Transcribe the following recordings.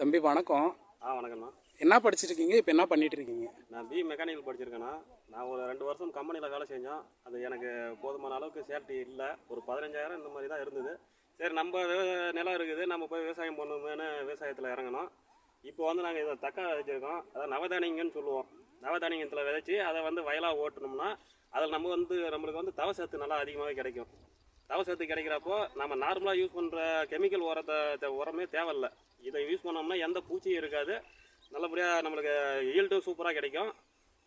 தம்பி வணக்கம். ஆ வணக்கம்ண்ணா என்ன படிச்சிருக்கீங்க? இப்போ என்ன பண்ணிட்டு இருக்கீங்க நான் பி மெக்கானிக்கல் படிச்சிருக்கேண்ணா நான் ஒரு ரெண்டு வருஷம் கம்பெனியில் வேலை செஞ்சோம். அது எனக்கு போதுமான அளவுக்கு சேஃப்டி இல்லை. ஒரு பதினஞ்சாயிரம் இந்த மாதிரி தான் இருந்தது. சரி நம்ம நிலம் இருக்குது. நம்ம போய் விவசாயம் பண்ணுமேனு விவசாயத்தில் இறங்கணும் இப்போ வந்து நாங்கள் இதை தக்காளி விதைச்சிருக்கோம் அதாவது நவதானியங்கன்னு சொல்லுவோம். நவதானியத்தில் விதைச்சி அதை வந்து வயலாக ஓட்டணும்னா அதில் நம்ம வந்து நம்மளுக்கு வந்து தவ சத்து நல்லா அதிகமாகவே கிடைக்கும். தவ சத்து கிடைக்கிறப்போ நம்ம நார்மலாக யூஸ் பண்ணுற கெமிக்கல் உரத்தை உரமே தேவையில்ல. இதை யூஸ் பண்ணோம்னா எந்த பூச்சியும் இருக்காது. நல்லபடியாக நம்மளுக்கு ஈல்டும் சூப்பராக கிடைக்கும்.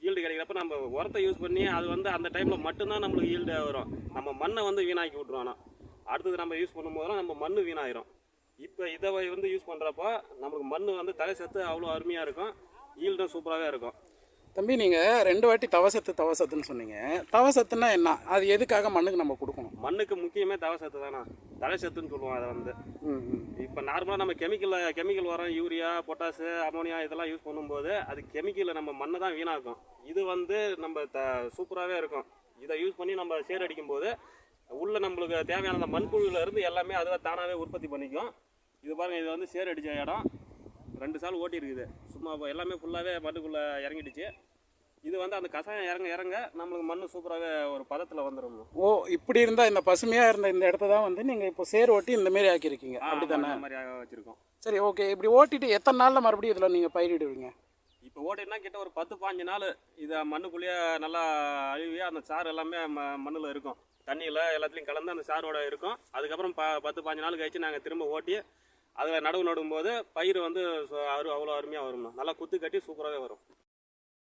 ஈல்டு கிடைக்கிறப்ப நம்ம உரத்தை யூஸ் பண்ணி அது வந்து அந்த டைமில் மட்டும்தான் நம்மளுக்கு ஈல்டு வரும். நம்ம மண்ணை வந்து வீணாக்கி விட்ருவோம் ஆனால் அடுத்தது நம்ம யூஸ் பண்ணும்போதெல்லாம் நம்ம மண் வீணாயிரும். இப்போ இதை வந்து யூஸ் பண்ணுறப்போ நம்மளுக்கு மண் வந்து தலை சத்து அவ்வளோ அருமையாக இருக்கும். ஈல்டும் சூப்பராகவே இருக்கும். தம்பி நீங்கள் ரெண்டு வாட்டி தவசத்து தவசத்துன்னு சொன்னீங்க. தவசத்துன்னா என்ன? அது எதுக்காக மண்ணுக்கு நம்ம கொடுக்கணும்? மண்ணுக்கு முக்கியமே தவ சத்து தானே? தலை சத்துன்னு சொல்லுவோம் அதை வந்து. இப்போ நார்மலாக நம்ம கெமிக்கல் கெமிக்கல் உரம் யூரியா பொட்டாசு அமோனியா இதெல்லாம் யூஸ் பண்ணும்போது அது கெமிக்கலில் நம்ம மண்ணை தான் வீணாக்கும் இது வந்து நம்ம த சூப்பராகவே இருக்கும். இதை யூஸ் பண்ணி நம்ம சேர் அடிக்கும்போது உள்ள நம்மளுக்கு தேவையான அந்த மண்புழுல இருந்து எல்லாமே அதுவாக தானாகவே உற்பத்தி பண்ணிக்கும். இது பாருங்க இது வந்து சேர் அடித்த இடம். ரெண்டு சால் ஓட்டி இருக்குது சும்மா எல்லாமே ஃபுல்லாகவே மண்ணுக்குள்ளே இறங்கிடுச்சு. இது வந்து அந்த கசாயம் இறங்க இறங்க நம்மளுக்கு மண் சூப்பராகவே ஒரு பதத்தில் வந்துடும் ஓ இப்படி இருந்தால் இந்த பசுமையாக இருந்த இந்த இடத்த தான் வந்து நீங்கள் இப்போ சேர் ஓட்டி இந்த மாரி ஆக்கியிருக்கீங்க. அப்படி தானே மாதிரி வச்சுருக்கோம். சரி ஓகே. இப்படி ஓட்டிட்டு எத்தனை நாளில் மறுபடியும் இதில் நீங்கள் பயிரிடுவீங்க? இப்போ ஓட்டினா கிட்ட ஒரு பத்து பாஞ்சு நாள் இதை மண்ணுக்குள்ளேயே நல்லா அழுவி அந்த சாறு எல்லாமே ம மண்ணில் இருக்கும். தண்ணியில் எல்லாத்துலேயும் கலந்து அந்த சாரோட இருக்கும். அதுக்கப்புறம் ப பத்து பாஞ்சு நாள் கழிச்சு நாங்கள் திரும்ப ஓட்டி அதில் நடவு நடும்போது பயிர் வந்து அரு அவ்வளோ அருமையாக வரும் நல்லா குத்து கட்டி சூப்பராகவே வரும்.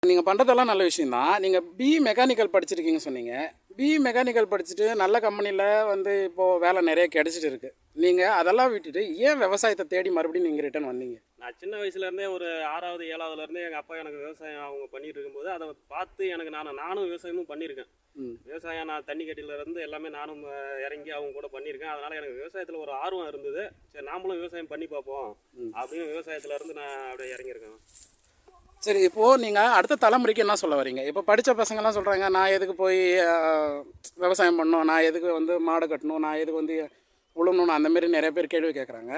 நீங்கள் பண்ணுறதெல்லாம் நல்ல விஷயம்தான். நீங்கள் பி மெக்கானிக்கல் படிச்சிருக்கீங்க சொன்னீங்க. பி மெக்கானிக்கல் படிச்சுட்டு நல்ல கம்பெனியில் வந்து இப்போது வேலை நிறைய கிடைச்சிட்டு இருக்கு. நீங்கள் அதெல்லாம் விட்டுட்டு ஏன் விவசாயத்தை தேடி மறுபடியும் நீங்கள் ரிட்டர்ன் வந்தீங்க? நான் சின்ன வயசுலேருந்தே ஒரு ஆறாவது ஏழாவதுலேருந்தே எங்கள் அப்பா எனக்கு விவசாயம் அவங்க பண்ணிட்டு இருக்கும்போது அதை பார்த்து எனக்கு நான் நானும் விவசாயமும் பண்ணியிருக்கேன். விவசாயம் நான் தண்ணி கட்டில இருந்து எல்லாமே நானும் இறங்கி அவங்க கூட பண்ணியிருக்கேன். அதனால எனக்கு விவசாயத்தில் ஒரு ஆர்வம் இருந்தது. சரி நாமளும் விவசாயம் பண்ணி பார்ப்போம். அப்படின்னு விவசாயத்துல இருந்து நான் அப்படியே இறங்கியிருக்கேன். சரி இப்போது நீங்கள் அடுத்த தலைமுறைக்கு என்ன சொல்ல வரீங்க? இப்போ படித்த பசங்கள்லாம் சொல்கிறாங்க நான் எதுக்கு போய் விவசாயம் பண்ணணும் நான் எதுக்கு வந்து மாடு கட்டணும் நான் எதுக்கு வந்து உழுணும்னு அந்த மாரி நிறைய பேர் கேள்வி கேட்குறாங்க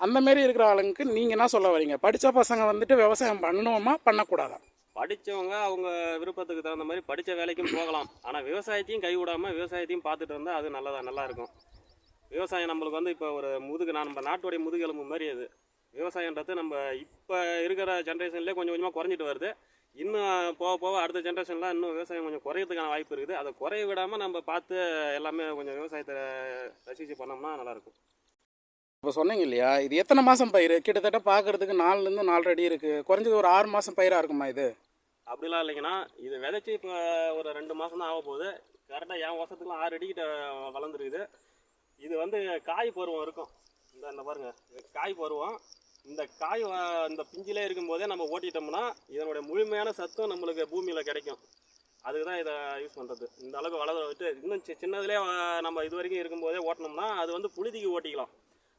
அந்தமாரி இருக்கிற ஆளுங்களுக்கு நீங்கள் என்ன சொல்ல வரீங்க? படித்த பசங்க வந்துட்டு விவசாயம் பண்ணணுமா பண்ணக்கூடாதா? படித்தவங்க அவங்க விருப்பத்துக்கு தகுந்த மாதிரி படித்த வேலைக்கும் போகலாம். ஆனால் விவசாயத்தையும் கைவிடாமல் விவசாயத்தையும் பார்த்துட்டு இருந்தால் அது நல்லதாக நல்லா இருக்கும். விவசாயம் நம்மளுக்கு வந்து இப்போ ஒரு முதுகு நான் நம்ம நாட்டுடைய முதுகெலும்பு மாதிரி அது. விவசாயன்றது நம்ம இப்போ இருக்கிற ஜென்ரேஷன்லேயே கொஞ்சம் கொஞ்சமாக குறைஞ்சிட்டு வருது. இன்னும் போக போக அடுத்த ஜென்ரேஷன்லாம் இன்னும் விவசாயம் கொஞ்சம் குறையறதுக்கான வாய்ப்பு இருக்குது. அதை குறைய விடாமல் நம்ம பார்த்து எல்லாமே கொஞ்சம் விவசாயத்தை ரசித்து பண்ணோம்னா நல்லாயிருக்கும். இப்போ சொன்னீங்க இல்லையா இது எத்தனை மாதம் பயிர்? கிட்டத்தட்ட பார்க்குறதுக்கு நாலுலேருந்து நாலு அடி இருக்குது குறைஞ்சது ஒரு ஆறு மாதம் பயிராக இருக்குமா இது? அப்படிலாம் இல்லைங்கண்ணா. இது விதைச்சி இப்போ ஒரு ரெண்டு மாதம் தான் ஆக போகுது. கரெக்டாக என் வருஷத்துக்குலாம் ஆறு அடிக்கிட்ட வளர்ந்துருக்குது. இது வந்து காய் பருவம் இருக்கும். இந்த இந்த பாருங்க. இது காய் பருவம். இந்த காய் வ- இந்த பிஞ்சிலே இருக்கும்போதே நம்ம ஓட்டிட்டோம்னா இதனுடைய முழுமையான சத்தும் நம்மளுக்கு பூமியில் கிடைக்கும். அதுக்கு தான் இதை யூஸ் பண்ணுறது இந்த அளவுக்கு வளர விட்டு இன்னும் சி- சின்னதுலேயே நம்ம இது வரைக்கும் இருக்கும்போதே ஓட்டினோம்னா அது வந்து புழுதிக்கு ஓட்டிக்கலாம்.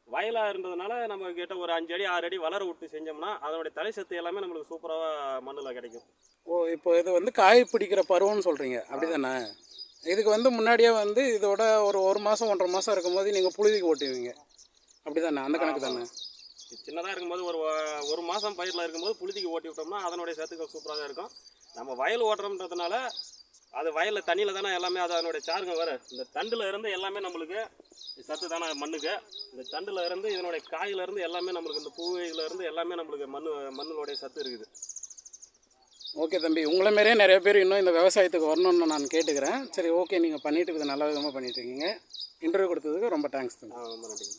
வயலாக இருந்ததுனால நம்ம கிட்ட ஒரு அஞ்சு அடி ஆறு அடி வளர விட்டு செஞ்சோம்னா அதனுடைய தலை சத்து எல்லாமே நம்மளுக்கு சூப்பராக மண்ணில் கிடைக்கும். ஓ இப்போ இது வந்து காய் பிடிக்கிற பருவம்னு சொல்கிறீங்க அப்படி தானே இதுக்கு வந்து முன்னாடியே வந்து இதோட ஒரு ஒரு மாதம் ஒன்றரை மாதம் இருக்கும்போது நீங்கள் புழுதிக்கு ஓட்டுவீங்க. அப்படி தானே அந்த கணக்கு தானே சின்னதாக இருக்கும்போது ஒரு ஒரு மாதம் பயிரில் இருக்கும்போது புழுதிக்கு ஓட்டி விட்டோம்னா அதனுடைய சத்துக்கள் சூப்பராக இருக்கும். நம்ம வயல் ஓட்டுறோம்ன்றதுனால அது வயலில் தண்ணியில் தானே எல்லாமே அது அதனுடைய சாருங்க வரும் இந்த தண்டில் இருந்து எல்லாமே நம்மளுக்கு சத்து தானே மண்ணுக்கு. இந்த தண்டில் இருந்து இதனுடைய காயில இருந்து எல்லாமே நம்மளுக்கு இந்த பூவையில இருந்து எல்லாமே நம்மளுக்கு மண்ணு மண்ணுடைய சத்து இருக்குது. ஓகே தம்பி உங்களை மாரியே நிறைய பேர் இன்னும் இந்த விவசாயத்துக்கு வரணும்னு நான் கேட்டுக்கிறேன். சரி ஓகே நீங்கள் பண்ணிட்டு இருக்குது நல்ல விதமாக பண்ணிட்டு இருக்கீங்க. இன்டர்வியூ கொடுத்ததுக்கு ரொம்ப தேங்க்ஸ் தம்பி. ரொம்ப நன்றிங்க.